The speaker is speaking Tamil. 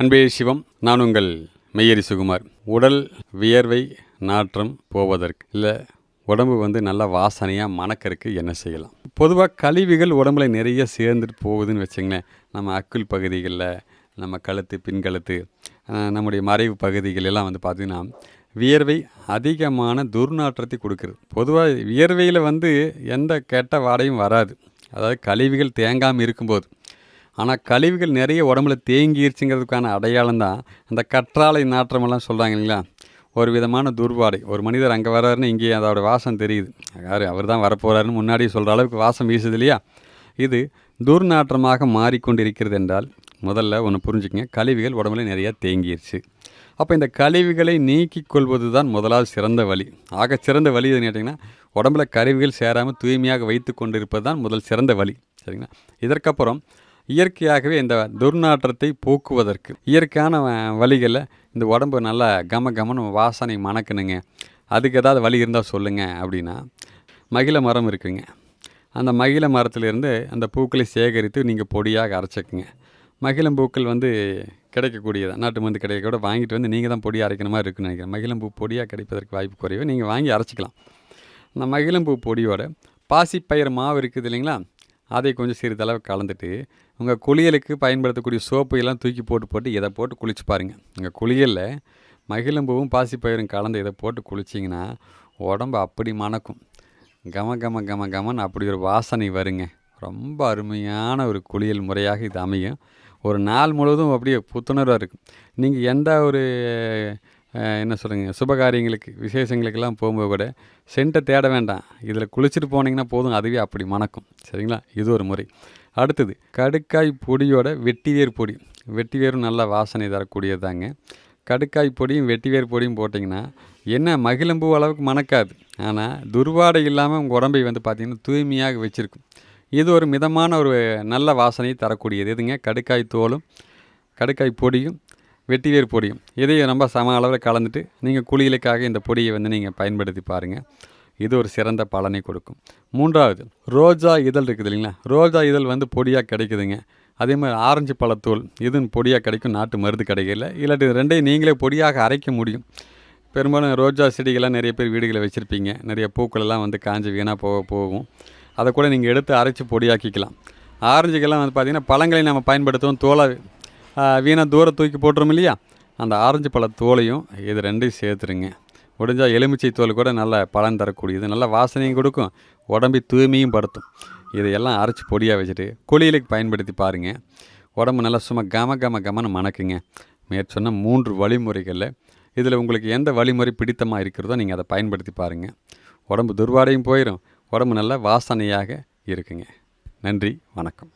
அன்பே சிவம் நான் உங்கள் மெய்யரி சுகுமார். உடல் வியர்வை நாற்றம் போவதற்கு இல்லை உடம்பு வந்து நல்லா வாசனையாக மணக்கறக்கு என்ன செய்யலாம்? பொதுவாக கழிவுகள் உடம்புல நிறைய சேர்ந்துட்டு போகுதுன்னு வச்சுங்களேன். நம்ம அக்குள் பகுதிகளில் நம்ம கழுத்து பின்கழுத்து நம்முடைய மறைவு பகுதிகள் எல்லாம் வந்து பார்த்திங்கன்னா வியர்வை அதிகமான துர்நாற்றத்தை கொடுக்குறது. பொதுவாக வியர்வையில் வந்து எந்த கெட்ட வாடையும் வராது. அதாவது கழிவுகள் தேங்காமல் இருக்கும்போது. ஆனால் கழிவுகள் நிறைய உடம்புல தேங்கிருச்சுங்கிறதுக்கான அடையாளம் தான் அந்த கற்றாழை நாற்றமெல்லாம் சொல்கிறாங்க இல்லைங்களா? ஒரு விதமான துர்வாடை. ஒரு மனிதர் அங்கே வர்றாருன்னு இங்கே அதோட வாசம் தெரியுது. யார்? அவர் தான் வரப்போகிறாருன்னு முன்னாடி சொல்கிற அளவுக்கு வாசம் வீசுது இல்லையா? இது துர்நாற்றமாக மாறிக்கொண்டிருக்கிறது என்றால் முதல்ல ஒன்று புரிஞ்சுக்கங்க. கழிவுகள் உடம்புல நிறையா தேங்கிருச்சு. அப்போ இந்த கழிவுகளை நீக்கிக் கொள்வது தான் முதலாவது சிறந்த வழி. ஆக சிறந்த வழி எதுன்னு கேட்டிங்கன்னா உடம்புல கழிவுகள் சேராமல் தூய்மையாக வைத்து கொண்டிருப்பது தான் முதல் சிறந்த வழி. சரிங்களா? இதற்கப்புறம் இயற்கையாகவே இந்த துர்நாற்றத்தை போக்குவதற்கு. இயற்கையான வ- இந்த உடம்பு நல்லா கம கமன்னு வாசனை மணக்கணுங்க. அதுக்கு ஏதாவது வழி இருந்தால் சொல்லுங்கள் அப்படின்னா மகிழ மரம் இருக்குங்க. அந்த மகிழ மரத்துலேருந்து அந்த பூக்களை சேகரித்து நீங்கள் பொடியாக அரைச்சிக்குங்க. மகிழம்பூக்கள் வந்து கிடைக்கக்கூடியது? நாட்டு மருந்து கிடைக்க கூட வாங்கிட்டு வந்து நீங்கள் தான் பொடியாக அரைக்கிற மாதிரி இருக்குன்னு நினைக்கிறேன். மகிழம்பூ பொடியாக கிடைப்பதற்கு வாய்ப்பு குறைவு. நீங்கள் வாங்கி அரைச்சிக்கலாம். அந்த மகிழம்பூ பொடியோட பாசிப்பயிறு மாவு இருக்குது இல்லைங்களா? அதை கொஞ்சம் சிறிதளவு கலந்துட்டு உங்கள் குளியலுக்கு பயன்படுத்தக்கூடிய சோப்பு எல்லாம் தூக்கி போட்டு போட்டு இதை போட்டு குளிச்சு பாருங்கள் உங்கள் குளியலில் மகிழம்பூவும் பாசிப்பயிரும் கலந்து இதை போட்டு குளிச்சிங்கன்னா உடம்பு அப்படி மணக்கும். கம கம கம கமன்னு அப்படி ஒரு வாசனை வருங்க. ரொம்ப அருமையான ஒரு குளியல் முறையாக இது அமையும். ஒரு நாள் முழுவதும் அப்படியே புத்துணர்வாக இருக்கும். நீங்கள் எந்த ஒரு என்ன சொல்லுங்க சுபகாரியங்களுக்கு விசேஷங்களுக்கெல்லாம் போகும்போது கூட சென்ட்டை தேட வேண்டாம். இதில் குளிச்சுட்டு போனீங்கன்னா போதும். அதுவே அப்படி மணக்கும். சரிங்களா? இது ஒரு முறை. அடுத்தது கடுக்காய் பொடியோட வெட்டிவேர் பொடி. வெட்டிவேரும் நல்ல வாசனை தரக்கூடியதாங்க கடுக்காய் பொடியும் வெட்டிவேர் பொடியும் போட்டிங்கன்னா என்ன மகிழம்பூ அளவுக்கு மணக்காது. ஆனால் துர்வாடை இல்லாமல் உங்கள் உடம்பை வந்து பார்த்திங்கன்னா தூய்மையாக வச்சுருக்கும். இது ஒரு மிதமான ஒரு நல்ல வாசனையை தரக்கூடியது. எதுங்க? கடுக்காய் தோலும் கடுக்காய் பொடியும் வெட்டிவேர் பொடியும் இதையும் ரொம்ப சம அளவில் கலந்துட்டு நீங்கள் குளியலுக்காக இந்த பொடியை வந்து நீங்கள் பயன்படுத்தி பாருங்கள் இது ஒரு சிறந்த பலனை கொடுக்கும். மூன்றாவது ரோஜா இதழ் இருக்குது இல்லைங்களா? ரோஜா இதழ் வந்து பொடியாக கிடைக்குதுங்க. அதே மாதிரி ஆரஞ்சு பழத்தூள் இதுன்னு பொடியாக கிடைக்கும். நாட்டு மருந்து கிடைக்கல இல்லாட்டி ரெண்டையும் நீங்களே பொடியாக அரைக்க முடியும். பெரும்பாலும் ரோஜா செடிகள்லாம் நிறைய பேர் வீடுகளில் வச்சுருப்பீங்க. நிறைய பூக்களெல்லாம் வந்து காஞ்சி வீணாக போக போகும். அதை கூட நீங்கள் எடுத்து அரைச்சி பொடியாக்கிக்கலாம். ஆரஞ்சுக்கெல்லாம் வந்து பார்த்திங்கன்னா பழங்களை நம்ம பயன்படுத்துவோம். தோலை வீணாக தூரம் தூக்கி போட்டுரும் இல்லையா? அந்த ஆரஞ்சு பழ தோலையும் இது ரெண்டையும் சேர்த்துருங்க. முடிஞ்சால் எலுமிச்சை தோல் கூட நல்ல பலன் தரக்கூடியது. நல்ல வாசனையும் கொடுக்கும். உடம்பை தூய்மையும் படுத்தும். இதையெல்லாம் அரைச்சி பொடியாக வச்சுட்டு குளியலுக்கு பயன்படுத்தி பாருங்கள் உடம்பு நல்லா சும்மா கம கம கமன்னு மணக்குங்க. மேற்சொன்ன மூன்று வழிமுறைகளில் இதில் உங்களுக்கு எந்த வழிமுறை பிடித்தமாக இருக்கிறதோ நீங்கள் அதை பயன்படுத்தி பாருங்கள் உடம்பு துர்வாடையும் போயிடும் உடம்பு நல்லா வாசனையாக இருக்குங்க. நன்றி. வணக்கம்.